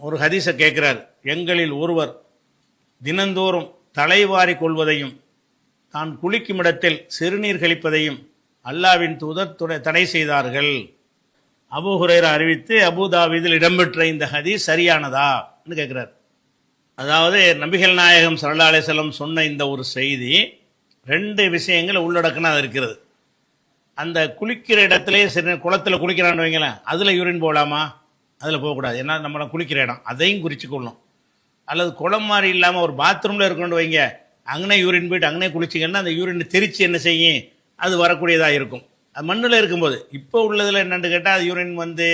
ஒரு ஹதீஸை கேட்குறார். எங்களில் ஒருவர் தினந்தோறும் தலைவாரி கொள்வதையும் தான் குளிக்கும் இடத்தில் சிறுநீர் கழிப்பதையும் அல்லாவின் தூதர் துணை- தடை செய்தார்கள். அபு ஹுரேரா அறிவித்து அபுதாபிதில் இடம்பெற்ற இந்த ஹதீஸ் சரியானதா? கேட்குறார். அதாவது நபிகள் நாயகம் சல்லா அலிசல்லம் சொன்ன இந்த ஒரு செய்தி ரெண்டு விஷயங்களை உள்ளடக்கினா இருக்கிறது. அந்த குளிக்கிற இடத்துலேயே சரி குளத்தில் குளிக்கிறான்னு வைங்களேன் அதில் யூரின் போகலாமா அதில் போகக்கூடாது. ஏன்னா நம்மளை குளிக்கிற இடம். அதையும் குறிச்சுக்கொள்ளணும். அல்லது குளம் மாதிரி இல்லாமல் ஒரு பாத்ரூமில் இருக்கணும்னு வைங்க. அங்கனே யூரின் போயிட்டு அங்கனே குளிச்சிங்கன்னா அந்த யூரின் தெரித்து என்ன செய்யும்? அது வரக்கூடியதாக இருக்கும். அது மண்ணில் இருக்கும்போது. இப்போ உள்ளதில் என்னென்னு கேட்டால் அது யூரின் வந்து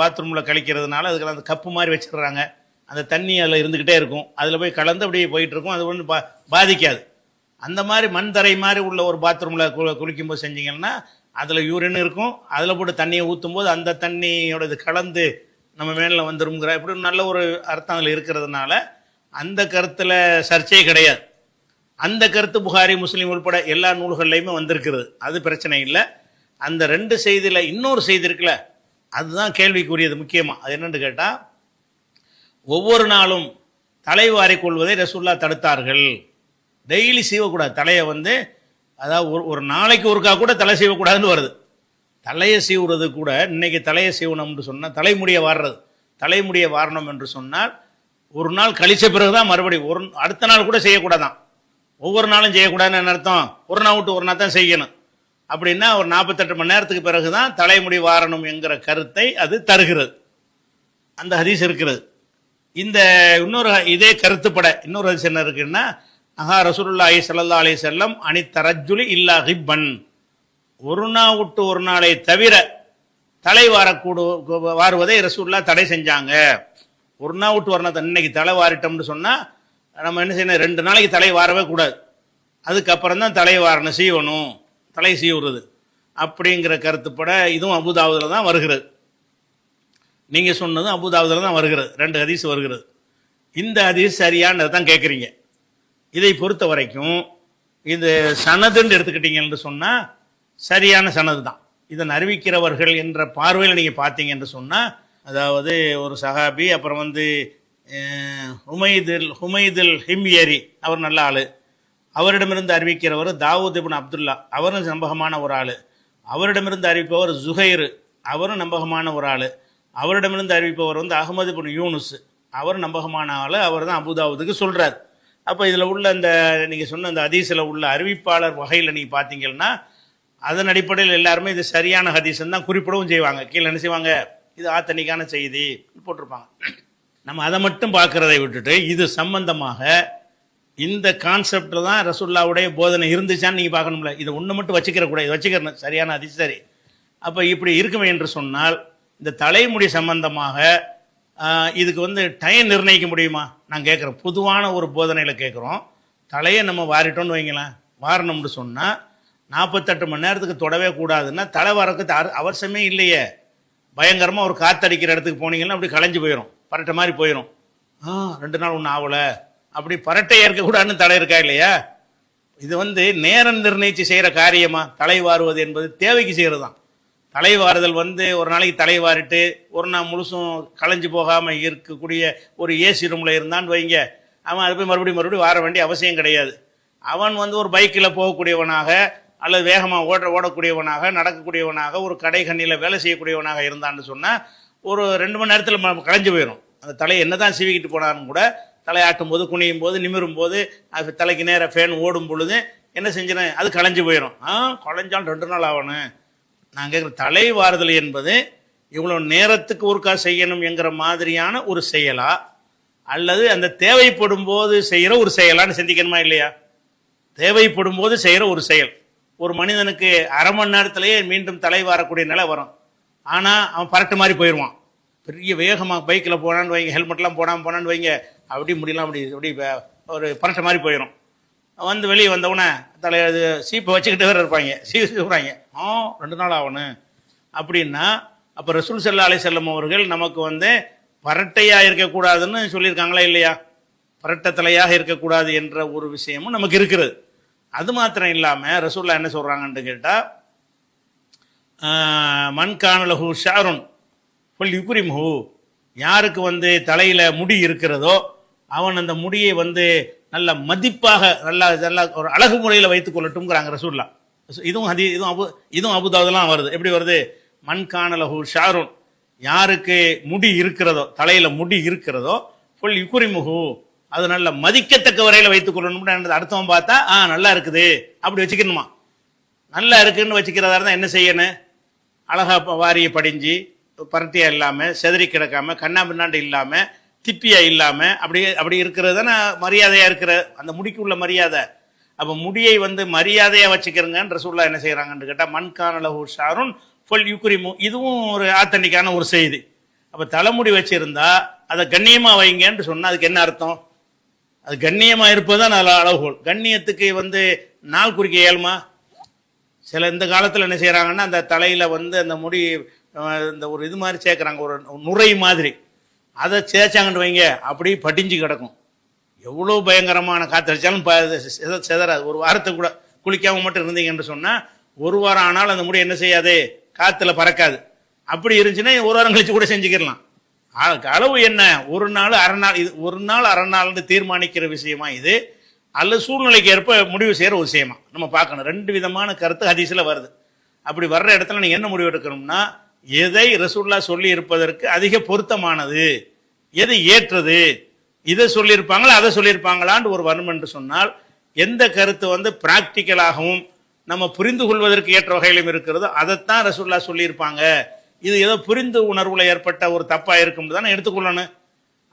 பாத்ரூமில் கழிக்கிறதுனால அதுக்கு அந்த கப்பு மாதிரி வச்சிடுறாங்க. அந்த தண்ணி அதில் இருந்துக்கிட்டே இருக்கும். அதில் போய் கலந்து அப்படியே போயிட்டுருக்கும் அது ஒன்றும் பா பாதிக்காது. அந்த மாதிரி மண் தரை மாதிரி உள்ள ஒரு பாத்ரூமில் கு குளிக்கும்போது செஞ்சிங்கன்னா அதில் யூரின் இருக்கும். அதில் போட்டு தண்ணியை ஊற்றும் போது அந்த தண்ணியோட இது கலந்து நம்ம மேலே வந்துருங்கிற இப்படி நல்ல ஒரு அர்த்தம் அதில் இருக்கிறதுனால அந்த கருத்தில் சர்ச்சையே கிடையாது. அந்த கருத்து புகாரி முஸ்லீம் உள்பட எல்லா நூல்கள்லையுமே வந்திருக்கிறது. அது பிரச்சனை இல்லை. அந்த ரெண்டு செய்தியில் இன்னொரு செய்தி இருக்குல்ல அதுதான் கேள்விக்குரியது முக்கியமாக அது என்னென்னு கேட்டால் ஒவ்வொரு நாளும் தலைவாரி கொள்வதை ரசூல்லா தடுத்தார்கள். டெய்லி செய்வக்கூடாது தலையை வந்து அதாவது ஒரு ஒரு நாளைக்கு ஒருக்கா கூட தலை செய்யக்கூடாதுன்னு வருது. தலையை சீவுறது கூட இன்னைக்கு தலையை சீவணும்னு சொன்னால் தலைமுடியை வாடுறது தலைமுடியை வாரணும் என்று சொன்னால் ஒரு நாள் கழிச்ச பிறகு தான் மறுபடியும் ஒரு அடுத்த நாள் கூட செய்யக்கூடாதான். ஒவ்வொரு நாளும் செய்யக்கூடாதுன்னு என்ன அர்த்தம்? ஒரு நாள் விட்டு ஒரு நாள் தான் செய்யணும். அப்படின்னா ஒரு நாற்பத்தெட்டு மணி நேரத்துக்கு பிறகு தான் தலைமுடி வாரணும் என்கிற கருத்தை அது தருகிறது. அந்த ஹதீஸ் இருக்கிறது. இந்த இன்னொரு இதே கருத்துப்பட இன்னொரு ஹதீஸ் என்ன இருக்குன்னா அஹா ரசூல்லா அலி சல்லா அலி அனி தரஜுலி இல்லா ஹிப்பன். ஒரு நாள் விட்டு ஒரு நாளை தவிர தலை வாரக்கூடு வாருவதை ரசூல்லா தடை செஞ்சாங்க. ஒரு நாள் விட்டு ஒரு நாள் இன்னைக்கு தலை வாரிட்டோம்னு சொன்னால் நம்ம என்ன செய்யணும்? ரெண்டு நாளைக்கு தலை வாரவே கூடாது. அதுக்கப்புறம் தான் தலை வாரணும் சீவணும் தலை சீவுறது. அப்படிங்கிற கருத்துப்பட இதுவும் அபுதாபுதில் தான் வருகிறது. நீங்கள் சொன்னதும் அபுதாபுதில் தான் வருகிறது. ரெண்டு ஹதீஸ் வருகிறது. இந்த ஹதீஸ் சரியானதை தான் கேட்குறீங்க இதை பொறுத்த வரைக்கும் இது சனதுன்னு எடுத்துக்கிட்டீங்கன்னு சொன்னால் சரியான சனது தான் இதன் அறிவிக்கிறவர்கள் என்ற பார்வையில் நீங்கள் பார்த்தீங்க என்று சொன்னால் அதாவது ஒரு சஹாபி அப்புறம் வந்து ஹுமைதில் ஹுமைதுல் ஹிம்யரி அவர் நல்ல ஆள். அவரிடமிருந்து அறிவிக்கிறவர் தாவூத் இபின் அப்துல்லா. அவரும் நம்பகமான ஒரு ஆள். அவரிடமிருந்து அறிவிப்பவர் ஜுஹைரு. அவரும் நம்பகமான ஒரு ஆள். அவரிடமிருந்து அறிவிப்பவர் வந்து அகமது பின் யூனுஸ். அவர் நம்பகமான ஆள். அவர் தான் அபுதாவுதுக்கு சொல்கிறார் அப்போ இதில் உள்ள அந்த நீங்கள் சொன்ன அந்த ஹதீஸில் உள்ள அறிவிப்பாளர் வகையில் நீங்கள் பார்த்தீங்கன்னா அதன் அடிப்படையில் எல்லாருமே இது சரியான ஹதீஸ்ன்னு தான் குறிப்பிடவும் செய்வாங்க. கீழே என்ன செய்வாங்க? இது ஆத்தனிக்கான செய்தி போட்டிருப்பாங்க. நம்ம அதை மட்டும் பார்க்குறதை விட்டுட்டு இது சம்பந்தமாக இந்த கான்செப்டில் தான் ரசுல்லாவுடைய போதனை இருந்துச்சான்னு நீங்கள் பார்க்கணும்ல. இதை ஒன்று மட்டும் வச்சுக்கிற கூடாது. இது வச்சுக்கிறேன் சரியான அது சரி. அப்போ இப்படி இருக்குமே என்று சொன்னால் இந்த தலைமுடி சம்பந்தமாக இதுக்கு வந்து டைம் நிர்ணயிக்க முடியுமா? நான் கேட்குறேன். பொதுவான ஒரு போதனையில் கேட்குறோம். தலையை நம்ம வாரிட்டோம்னு வைங்களேன். வாரணும்னு சொன்னால் நாற்பத்தெட்டு மணி நேரத்துக்கு தொடவே கூடாதுன்னா தலை வரக்கு அவசியமே இல்லையே. பயங்கரமாக ஒரு காத்தடிக்கிற இடத்துக்கு போனீங்கன்னா அப்படி களைஞ்சு போயிடும் பரட்டை மாதிரி போயிடும் ஆ ரெண்டு நாள் ஒன்றும் ஆகலை அப்படி பரட்டை ஏற்கக்கூடாதுன்னு தலை இருக்கா இல்லையா? இது வந்து நேரம் நிர்ணயித்து செய்கிற காரியமாக தலை வாருவது என்பது தேவைக்கு செய்கிறது தான் தலை வாறுதல் வந்து ஒரு நாளைக்கு தலை வாரிட்டு ஒரு நாள் முழுசும் களைஞ்சு போகாமல் இருக்கக்கூடிய ஒரு ஏசி ரூமில் இருந்தான்னு வைங்க. அவன் அது போய் மறுபடியும் மறுபடியும் வார வேண்டிய அவசியம் கிடையாது. அவன் வந்து ஒரு பைக்கில் போகக்கூடியவனாக அல்லது வேகமாக ஓட ஓடக்கூடியவனாக நடக்கக்கூடியவனாக ஒரு கடை கண்ணியில் வேலை செய்யக்கூடியவனாக இருந்தான்னு சொன்னால் ஒரு ரெண்டு மணி நேரத்தில் களைஞ்சு போயிடும் அந்த தலையை என்ன தான் சீவிக்கிட்டு போனாலும் கூட தலையாட்டும் போது குனியும் போது நிமிரும் போது அது தலைக்கு நேராக ஃபேன் ஓடும் பொழுது என்ன செஞ்சிடும் அது களைஞ்சு போயிடும் ஆ களைஞ்சாலும் ரெண்டு நாள் ஆகணும். நான் கேட்குற தலை வாறுதல் என்பது இவ்வளோ நேரத்துக்கு ஒருக்கா செய்யணும் என்கிற மாதிரியான ஒரு செயலா? அல்லது அந்த தேவைப்படும் போது செய்கிற ஒரு செயலான்னு சிந்திக்கணுமா இல்லையா? தேவைப்படும் போது செய்கிற ஒரு செயல். ஒரு மனிதனுக்கு அரை மணி நேரத்திலேயே மீண்டும் தலை வரக்கூடிய நிலை வரும். ஆனால் அவன் பரட்டு மாதிரி போயிடுவான் பெரிய வேகமாக பைக்கில் போனான்னு வைங்க ஹெல்மெட்லாம் போடாமல் போனான்னு வைங்க அப்படி முடியலாம் அப்படி அப்படி ஒரு பரட்டு மாதிரி போயிடும் வந்து வெளியே வந்தவுடனே தலை இது சீப்பை வச்சுக்கிட்டு வேறு இருப்பாங்க. சீப்பு சீப்புறாங்க. ஆ ரெண்டு நாள் ஆகணும். அப்படின்னா அப்போ ரசூல் செல்லா அலை செல்லம் அவர்கள் நமக்கு வந்து பரட்டையாக இருக்கக்கூடாதுன்னு சொல்லியிருக்காங்களா இல்லையா? பரட்ட தலையாக இருக்கக்கூடாது என்ற ஒரு விஷயமும் நமக்கு இருக்கிறது. அது மாத்திரம் இல்லாமல் ரசூல்லா என்ன சொல்கிறாங்கன்னு கேட்டால் மண் ஷாருன் ஃபுல் யுக்ரிம்ஹு யாருக்கு வந்து தலையில் முடி இருக்கிறதோ அவன் அந்த முடியை வந்து நல்ல மதிப்பாக நல்லா நல்லா ஒரு அழகு முறையில் வைத்துக் கொள்ளட்டும்ங்கிறாங்க ரசூல்லா இதுவும் ஹதி இதுவும் அபு இதுவும் அபுதாவதெல்லாம் வருது. எப்படி வருது? மண்கானலஹு ஷாருன் யாருக்கு முடி இருக்கிறதோ தலையில் முடி இருக்கிறதோ ஃபுல் யுக்குரிமுகு அது நல்ல மதிக்கத்தக்க வரையில் வைத்துக் கொள்ளணும்னு அடுத்தவன் பார்த்தா ஆ நல்லா இருக்குது. அப்படி வச்சுக்கணுமா? நல்லா இருக்குன்னு வச்சுக்கிறதா இருந்தால் என்ன செய்யணும்? அழகா வாரியை வாரிய படிஞ்சு பரட்டியாக இல்லாமல் செதறி கிடக்காம கண்ணா பின்னாண்டு இல்லாமல் திப்பியாக இல்லாமல் அப்படி அப்படி இருக்கிறது தானே மரியாதையாக இருக்கிற அந்த முடிக்கு உள்ள மரியாதை. அப்போ முடியை வந்து மரியாதையாக வச்சுக்கிறங்கன்ற சொல்ல என்ன செய்கிறாங்கன்னு கேட்டால் மண்கானலஹு ஷாருன் ஃபுல் யுக்ரிமு. இதுவும் ஒரு ஆத்தன்டிக்கான ஒரு செய்தி. அப்போ தலைமுடி வச்சுருந்தா அதை கண்ணியமாக வைங்கன்னு சொன்னால் அதுக்கு என்ன அர்த்தம்? அது கண்ணியமாக இருப்பதுதான் நல்ல அளவுகோல். கண்ணியத்துக்கு வந்து நாள் குறிக்க இயல்மா? சில இந்த காலத்தில் என்ன செய்கிறாங்கன்னா அந்த தலையில் வந்து அந்த முடி இந்த ஒரு இது மாதிரி சேர்க்குறாங்க ஒரு நுரை மாதிரி. அதை சேர்ச்சாங்கன்னு வைங்க அப்படியே படிஞ்சு கிடக்கும். எவ்வளோ பயங்கரமான காற்றடிச்சாலும் ப செதறாது. ஒரு வாரத்துக்கு கூட குளிக்காமல் மட்டும் இருந்தீங்கன்னு சொன்னால் ஒரு வாரம் ஆனாலும் அந்த முடி என்ன செய்யாது? காற்றுல பறக்காது. அப்படி இருந்துச்சுன்னா ஒரு வாரம் கழிச்சு கூட செஞ்சுக்கிடலாம். அளவு என்ன? ஒரு நாள் அரை நாள் இது ஒரு நாள் அரை நாள்னு தீர்மானிக்கிற விஷயமா இது? அல்லது சூழ்நிலைக்கு ஏற்ப முடிவு செய்கிற ஒரு விஷயமா? நம்ம பார்க்கணும். ரெண்டு விதமான கருத்து ஹதீஸில் வருது. அப்படி வர்ற இடத்துல நீங்கள் என்ன முடிவு எடுக்கணும்னா எதை ரசூல்லா சொல்லி இருப்பதற்கு அதிக பொருத்தமானது? எது ஏற்றது? இதை சொல்லியிருப்பாங்களா அதை சொல்லியிருப்பாங்களான்னு ஒரு வரும் என்று சொன்னால் எந்த கருத்து வந்து ப்ராக்டிக்கலாகவும் நம்ம புரிந்து கொள்வதற்கு ஏற்ற வகையிலும் இருக்கிறதோ அதைத்தான் ரசூல்லா சொல்லியிருப்பாங்க. இது ஏதோ புரிந்து உணர்வுல ஏற்பட்ட ஒரு தப்பா இருக்கும் தானே எடுத்துக்கொள்ளணும்.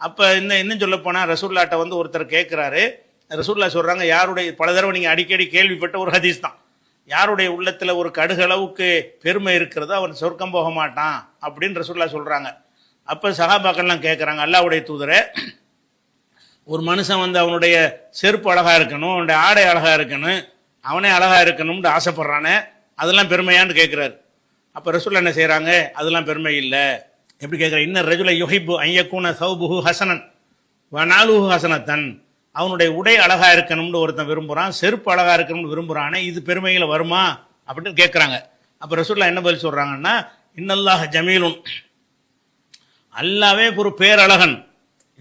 அப்ப இன்னும் இன்னும் சொல்ல போனா ரசூல்லாட்ட வந்து ஒருத்தர் கேட்கிறாரு ரசூல்லா சொல்றாங்க யாருடைய பல தடவை நீங்க அடிக்கடி கேள்விப்பட்ட ஒரு ஹதீஸ் தான். யாருடைய உள்ளத்துல ஒரு கடுகளவுக்கு பெருமை இருக்கிறதோ அவன் சொர்க்கம் போக மாட்டான் அப்படின்னு ரசூல்லா சொல்றாங்க. அப்ப சகாபாக்கள்லாம் கேட்குறாங்க அல்லாவுடைய தூதரை ஒரு மனுஷன் வந்து அவனுடைய செருப்பு அழகா இருக்கணும் அவனுடைய ஆடை அழகா இருக்கணும் அவனே அழகா இருக்கணும்னு ஆசைப்படுறானே அதெல்லாம் பெருமையான்னு கேட்கிறாரு அப்போ ரசூல் என்ன செய்கிறாங்க அதெல்லாம் பெருமை இல்லை. எப்படி கேட்குற இன்ன ரஜுல யுஹிப்பு ஐயக்கூன சௌபுஹு ஹசனன் வனாலுஹு ஹசனத்தன். அவனுடைய உடை அழகாக இருக்கணும்னு ஒருத்தன் விரும்புகிறான் செருப்பு அழகாக இருக்கணும்னு விரும்புகிறானே இது பெருமையில் வருமா? அப்படின்னு கேட்குறாங்க அப்போ ரசூல்லா என்ன பதில் சொல்கிறாங்கன்னா இன்னல்லாஹ ஜமீலுன். அல்லாவே ஒரு பேரழகன்.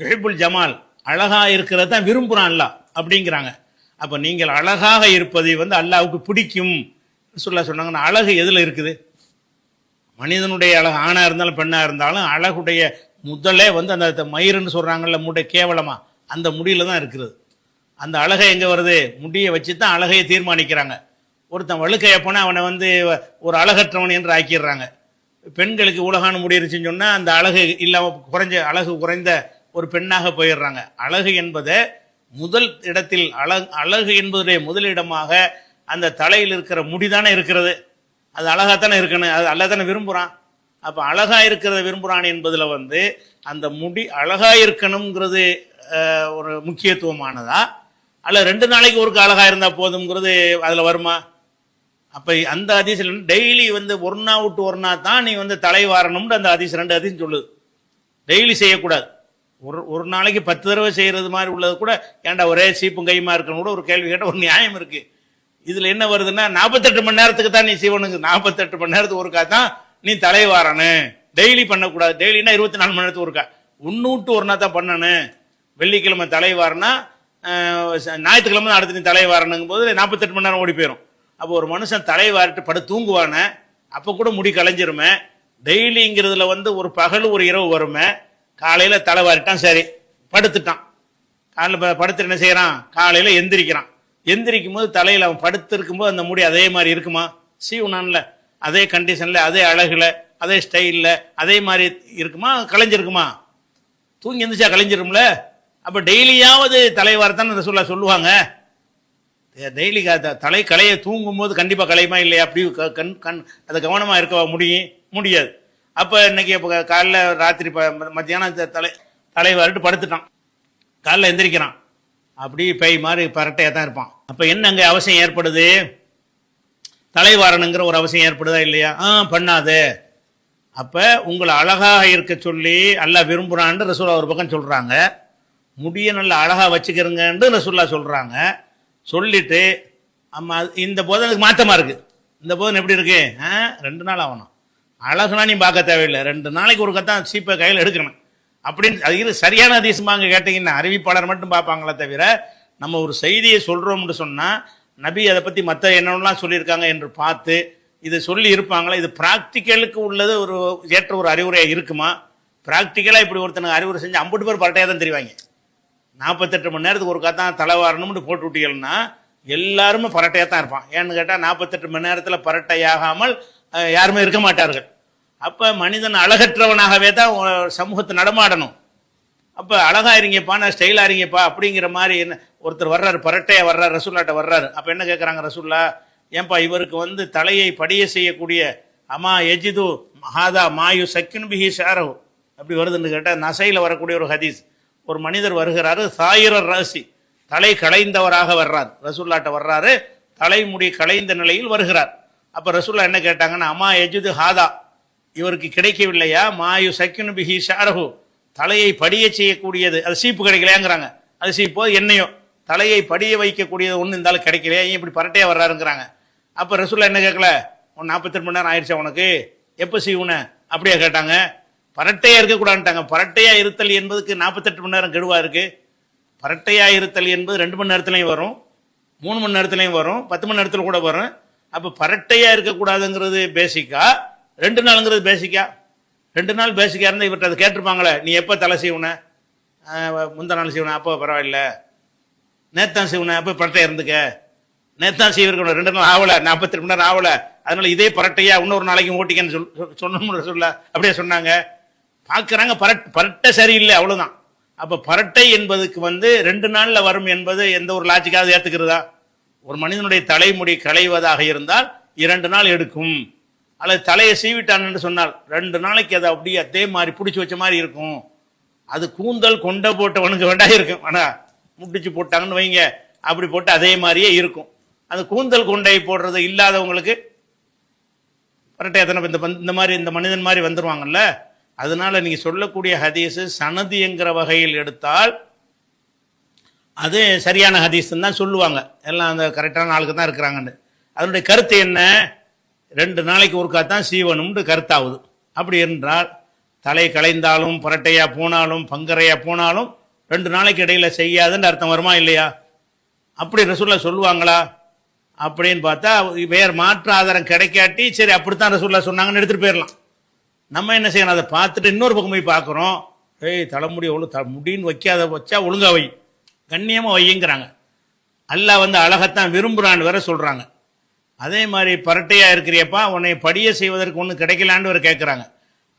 யுஹிப்புல் ஜமால். அழகாக இருக்கிறது தான் விரும்புகிறான் அல்லாஹ் அப்படிங்கிறாங்க. அப்போ நீங்கள் அழகாக இருப்பதை வந்து அல்லாவுக்கு பிடிக்கும். சொல்ல சொன்னாங்கன்னா அழகு எதில் இருக்குது? மனிதனுடைய அழகு ஆணா இருந்தாலும் பெண்ணா இருந்தாலும் அழகுடைய முதலே வந்து அந்த மயிருன்னு சொல்றாங்கல்ல முடி கேவலமா? அந்த முடியில தான் இருக்கிறது. அந்த அழகை எங்க வருது? முடியை வச்சு தான் அழகையை தீர்மானிக்கிறாங்க. ஒருத்தன் வழுக்கைய போனால் அவனை வந்து ஒரு அழகற்றவன் என்று ஆக்கிடுறாங்க. பெண்களுக்கு உலகான முடியிருச்சுன்னு சொன்னால் அந்த அழகு இல்லாமல் குறைஞ்ச அழகு குறைந்த ஒரு பெண்ணாக போயிடுறாங்க. அழகு என்பதை முதல் இடத்தில் அழகு அழகு என்பதுடைய முதலிடமாக அந்த தலையில் இருக்கிற முடிதானே இருக்கிறது. அது அழகாகத்தானே இருக்கணும் அது அல்ல தானே விரும்புகிறான் அப்போ அழகாக இருக்கிறத விரும்புகிறான் என்பதில் வந்து அந்த முடி அழகாக இருக்கணுங்கிறது ஒரு முக்கியத்துவமானதா? அல்ல ரெண்டு நாளைக்கு ஒருக்கு அழகாக இருந்தால் போதுங்கிறது அதில் வருமா? அப்போ அந்த அதிசயம் டெய்லி வந்து ஒரு விட்டு ஒரு தான் நீ வந்து தலை வாரணும்னு அந்த அதிசயம் ரெண்டு அதிசயம் சொல்லுது. டெய்லி செய்யக்கூடாது. ஒரு ஒரு நாளைக்கு பத்து தடவை செய்கிறது மாதிரி உள்ளது கூட ஏன்டா ஒரே சீப்பும் கையுமா இருக்கணும் கூட ஒரு கேள்வி கேட்டால் ஒரு நியாயம் இருக்குது இதுல என்ன வருதுன்னா நாற்பத்தெட்டு மணி நேரத்துக்கு தான் நீ செய்வனுங்க நாற்பத்தெட்டு மணி நேரத்துக்கு ஒருக்கா தான் நீ தலை வாரணும் டெய்லி பண்ணக்கூடாது. டெய்லினா இருபத்தி நாலு மணி நேரத்துக்கு ஒருக்கா. ஒன்று ஒரு நாள் தான் பண்ணணும் வெள்ளிக்கிழமை தலை வாரனா ஞாயிற்றுக்கிழமை அடுத்து நீ தலை வாரணுங்கும் போது நாற்பத்தெட்டு மணி நேரம் ஓடி போயிடும் அப்போ ஒரு மனுஷன் தலை வாரிட்டு படு தூங்குவானே அப்போ கூட முடி கலைஞ்சிருமே டெய்லிங்கிறதுல வந்து ஒரு பகல் ஒரு இரவு வருமே. காலையில் தலை வாரிட்டான் சரி படுத்துட்டான். காலையில் படுத்துட்டு என்ன செய்கிறான் காலையில் எந்திரிக்கிறான். எந்திரிக்கும் போது தலையில் அவன் படுத்திருக்கும் போது அந்த முடி அதே மாதிரி இருக்குமா? சீவுனான்ல அதே கண்டிஷன்ல அதே அழகுல அதே ஸ்டைலில் அதே மாதிரி இருக்குமா? கலைஞ்சிருக்குமா தூங்கி எந்திரிச்சா கலைஞ்சிரும்ல அப்போ டெய்லியாவது தலைவாரத்தான் சொல்ல சொல்லுவாங்க. டெய்லி தலை கலையை தூங்கும் போது கண்டிப்பாக கலையுமா இல்லையா? அப்படி க- கண் கண் அதை கவனமாக இருக்க முடியும் முடியாது. அப்போ இன்னைக்கு இப்போ காலைல ராத்திரி ப- மத்தியானம் தலை தலைவாரிட்டு படுத்துட்டான். காலைல எந்திரிக்கிறான். அப்படி பை மாதிரி பரட்டையாக தான் இருப்பான். அப்போ என்ன அங்கே அவசியம் ஏற்படுது? தலைவாரணுங்கிற ஒரு அவசியம் ஏற்படுதா இல்லையா? ஆ பண்ணாதே. அப்போ உங்களை அழகாக இருக்க சொல்லி அல்லா விரும்புகிறான்னு ரசூலா ஒரு பக்கம் சொல்கிறாங்க முடிய நல்லா அழகாக வச்சுக்கிறங்கன்னு ரசூல்லா சொல்கிறாங்க சொல்லிட்டு அம்மா இந்த போதனுக்கு மாற்றமாக இருக்குது இந்த போதன் எப்படி இருக்கு? ஆ, ரெண்டு நாள் ஆகணும். அழகுனா நீ பார்க்க தேவையில்லை. ரெண்டு நாளைக்கு ஒரு கத்தான் சீப்பை கையில் எடுக்கணும். அப்படின்னு அது இது சரியான அதிசயமாங்க கேட்டீங்கன்னா அறிவிப்பாளர் மட்டும் பார்ப்பாங்களே தவிர நம்ம ஒரு செய்தியை சொல்கிறோம்னு சொன்னால் நபி அதை பற்றி மற்ற என்னென்னலாம் சொல்லியிருக்காங்க என்று பார்த்து இதை சொல்லி இருப்பாங்களா? இது ப்ராக்டிக்கலுக்கு உள்ளது ஒரு ஏற்ற ஒரு அறிவுரையாக இருக்குமா? ப்ராக்டிக்கலாக இப்படி ஒருத்தனுக்கு அறிவுரை செஞ்சு ஐம்பது பேர் பரட்டையாக தான் தெரிவாங்க. நாற்பத்தெட்டு மணி நேரத்துக்கு ஒரு தான் தலைவாரணும்னு போட்டு விட்டீங்கன்னா எல்லாருமே பரட்டையாக தான் இருப்பான். ஏன்னு கேட்டால் நாற்பத்தெட்டு மணி நேரத்தில் பரட்டையாகாமல் யாருமே இருக்க மாட்டார்கள். அப்போ மனிதன் அழகற்றவனாகவே தான் சமூகத்தை நடமாடணும். அப்போ அழகா இருங்கப்பா நான் ஸ்டைலாக இருங்கப்பா அப்படிங்கிற மாதிரி என்ன ஒருத்தர் வர்றாரு பரட்டையா வர்றாரு ரசூல்லாட்ட வர்றாரு. அப்போ என்ன கேட்குறாங்க ரசூல்லா? ஏன்பா இவருக்கு வந்து தலையை படிய செய்யக்கூடிய அம்மா எஜிது ஹாதா மாயு சக்கின் பிஹி ஷாரஹு. அப்படி வருதுன்னு கேட்டால் நசையில் வரக்கூடிய ஒரு ஹதீஸ். ஒரு மனிதர் வருகிறாரு சாயிரர் ராசி தலை களைந்தவராக வர்றார். ரசூல்லாட்ட வர்றாரு தலைமுடி களைந்த நிலையில் வருகிறார். அப்போ ரசூல்லா என்ன கேட்டாங்கன்னா அம்மா எஜிது ஹாதா. இவருக்கு கிடைக்கவில்லையா? மாயு சக்கின் பிஹி ஷாரஹு தலையை படிய செய்யக்கூடியது. அது சீப்பு கிடைக்கலையாங்கிறாங்க. அது சீப்போ என்னையோ தலையை படிய வைக்கக்கூடியது ஒன்று இருந்தாலும் கிடைக்கலையா? ஏன் இப்படி பரட்டையாக வர்றாருங்கிறாங்க. அப்போ ரசூல்லா என்ன கேட்கல? உன் நாற்பத்தெட்டு மணி நேரம் ஆயிடுச்சா உனக்கு? எப்போ செய்வன அப்படியே கேட்டாங்க. பரட்டையாக இருக்கக்கூடாதுட்டாங்க பரட்டையாக இருத்தல் என்பதுக்கு நாற்பத்தெட்டு மணி நேரம் கெடுவாக இருக்கு? பரட்டையாக இருத்தல் என்பது ரெண்டு மணி நேரத்துலையும் வரும் மூணு மணி நேரத்துலையும் வரும் பத்து மணி நேரத்தில் கூட வரும். அப்போ பரட்டையாக இருக்கக்கூடாதுங்கிறது பேசிக்காக ரெண்டு நாளுங்கிறது பேசிக்கா ரெண்டு நாள் பேசிக்கா இருந்தால் இவர்கிட்ட அதை கேட்டிருப்பாங்களே நீ எப்போ தலை செய்வன முந்தா நாள் செய்வன அப்போ பரவாயில்ல. நேத்தான் செய்வன அப்போ பரட்டை இருந்துக்க. நேத்தான் செய்வர்கள் ரெண்டு நாள் ஆகலை நாற்பத்தி மணி நேரம் ஆகலை அதனால இதே பரட்டையா இன்னொரு நாளைக்கு ஓட்டிக்கன்னு சொல் சொன்ன சொல்ல அப்படியே சொன்னாங்க. பார்க்குறாங்க பரட் பரட்டை சரியில்லை அவ்வளோதான் அப்போ பரட்டை என்பதுக்கு வந்து ரெண்டு நாளில் வரும் என்பது எந்த ஒரு லாஜிக்காவது ஏற்றுக்கிறதா ஒரு மனிதனுடைய தலைமுடி களைவதாக இருந்தால் இரண்டு நாள் எடுக்கும். அல்லது தலையை சீவிட்டான்னு சொன்னால் ரெண்டு நாளைக்கு அதை அப்படியே அதே மாதிரி பிடிச்சி வச்ச மாதிரி இருக்கும். அது கூந்தல் கொண்ட போட்டவனுக்கு வேண்டாம் இருக்கும். ஆனால் முட்டிச்சு போட்டாங்கன்னு வைங்க. அப்படி போட்டு அதே மாதிரியே இருக்கும். அந்த கூந்தல் கொண்டை போடுறது இல்லாதவங்களுக்கு கரெக்டாக எத்தனை இந்த இந்த மாதிரி இந்த மனிதன் மாதிரி வந்துடுவாங்கல்ல அதனால நீங்கள் சொல்லக்கூடிய ஹதீஸ் சனதிங்கிற வகையில் எடுத்தால் அது சரியான ஹதீஸ் தான் சொல்லுவாங்க. எல்லாம் அந்த கரெக்டான ஆளுக்கு தான் இருக்கிறாங்கன்னு. அதனுடைய கருத்து என்ன? ரெண்டு நாளைக்கு ஒருக்கா தான் சீவனும்னு கருத்தாகுது அப்படி என்றால் தலை களைந்தாலும் பரட்டையாக போனாலும் பங்கரையாக போனாலும் ரெண்டு நாளைக்கு இடையில் செய்யாதுன்னு அர்த்தம் வருமா இல்லையா? அப்படி ரசூல்லா சொல்லுவாங்களா? அப்படின்னு பார்த்தா வேறு மாற்று ஆதாரம் கிடைக்காட்டி சரி அப்படித்தான் ரசூல்லா சொன்னாங்கன்னு எடுத்துகிட்டு போயிடலாம் நம்ம என்ன செய்யணும்? அதை பார்த்துட்டு இன்னொரு பக்கம் போய் பார்க்குறோம். ஏய் தலைமுடி ஒழு த முடின்னு வைக்காத வச்சா ஒழுங்கா வை. கண்ணியமாக வையுங்கிறாங்க. அல்லாஹ் வந்து அழகத்தான் விரும்புகிறான்னு வேற சொல்கிறாங்க அதே மாதிரி பரட்டையாக இருக்கிறியப்பா உன்னை படிய செய்வதற்கு ஒன்றும் கிடைக்கலான்னு ஒரு கேட்குறாங்க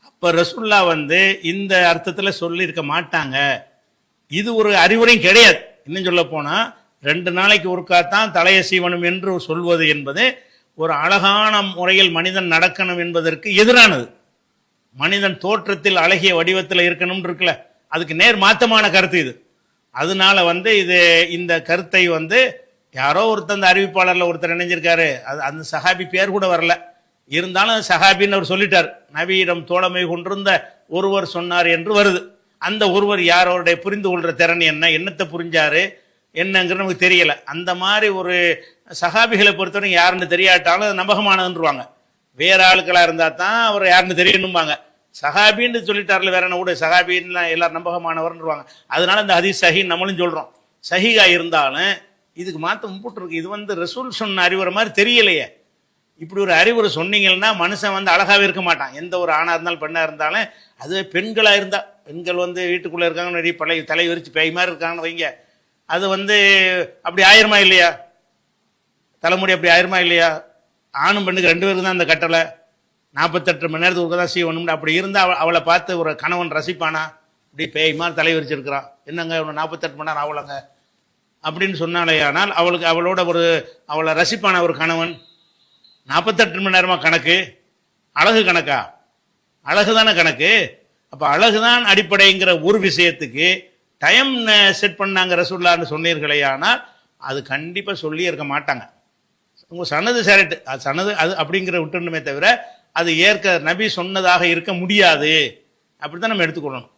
அப்போ ரசுல்லா வந்து இந்த அர்த்தத்தில் சொல்லியிருக்க மாட்டாங்க. இது ஒரு அறிவுரையும் கிடையாது. இன்னும் சொல்ல போனால் ரெண்டு நாளைக்கு ஒருக்கா தான் தலைய சீவனம் என்று சொல்வது என்பது ஒரு அழகான முறையில் மனிதன் நடக்கணும் என்பதற்கு எதிரானது. மனிதன் தோற்றத்தில் அழகிய வடிவத்தில் இருக்கணும்னு இருக்குல்ல அதுக்கு நேர் மாத்தமான கருத்து இது. அதனால வந்து இது இந்த கருத்தை வந்து யாரோ ஒருத்தர் அந்த அறிவிப்பாளரில் ஒருத்தர் இணைஞ்சிருக்காரு. அது அந்த சஹாபி பேர் கூட வரல. இருந்தாலும் சஹாபின்னு அவர் சொல்லிட்டார். நபியிடம் தோழமை கொண்டிருந்த ஒருவர் சொன்னார் என்று வருது. அந்த ஒருவர் யாரோடைய புரிந்து கொள்கிற திறன் என்ன? என்னத்தை புரிஞ்சாரு? என்னங்கிறது நமக்கு தெரியல. அந்த மாதிரி ஒரு சஹாபிகளை பொறுத்தவரைக்கும் யாருன்னு தெரியாட்டாலும் நம்பகமானதுன்றுவாங்க. வேற ஆளுக்களாக இருந்தால் தான் அவர் யாருன்னு தெரியணும்பாங்க. சஹாபின்னு சொல்லிட்டார்ல வேற என்ன கூட? சஹாபின்னு எல்லாரும் நம்பகமானவர்ன்றுவாங்க. அதனால இந்த ஹதீஸ் சஹி நம்மளும் சொல்கிறோம் சஹிகா இருந்தாலும் இதுக்கு மாற்ற முப்பிட்டுருக்கு இது வந்து ரசூல் சொன்ன அறிவுரை மாதிரி தெரியலையே. இப்படி ஒரு அறிவுரை சொன்னீங்கன்னா மனுஷன் வந்து அழகாகவே இருக்க மாட்டான். எந்த ஒரு ஆணாக இருந்தாலும் பெண்ணாக இருந்தாலும் அது பெண்களாக இருந்தால் பெண்கள் வந்து வீட்டுக்குள்ளே இருக்காங்க நிறைய பழைய தலை விரிச்சு பேய் மாதிரி இருக்காங்கன்னு வைங்க. அது வந்து அப்படி ஆயிரமா இல்லையா? தலைமுடி அப்படி ஆயிரமா இல்லையா? ஆணும் பெண்ணுக்கு ரெண்டு பேருக்கு தான் அந்த கட்டளை. நாற்பத்தெட்டு மணி நேரத்துக்கு தான் செய்யணும்னு அப்படி இருந்தால் அவளை பார்த்து ஒரு கணவன் ரசிப்பானா? இப்படி பேய் மாதிரி தலை விரிச்சிருக்கிறான். என்னங்க இவனை நாற்பத்தெட்டு மணி நேரம் ஆகலங்க? அப்படின்னு சொன்னாலேயானால் அவளுக்கு அவளோட ஒரு அவளை ரசிப்பான ஒரு கணவன். நாற்பத்தெட்டு மணி நேரமாக கணக்கு. அழகு கணக்கா? அழகு தானே கணக்கு? அப்போ அழகு தான் அடிப்படைங்கிற ஒரு விஷயத்துக்கு டைம் செட் பண்ணாங்க ரசுல்லான்னு சொன்னீர்களே ஆனால் அது கண்டிப்பாக சொல்லி இருக்க மாட்டாங்க. உங்கள் சனது சேரட்டு அது சனது அது அப்படிங்கிற விட்டுணுமே தவிர அது ஏற்க நபி சொன்னதாக இருக்க முடியாது. அப்படித்தான் நம்ம எடுத்துக்கொள்ளணும்.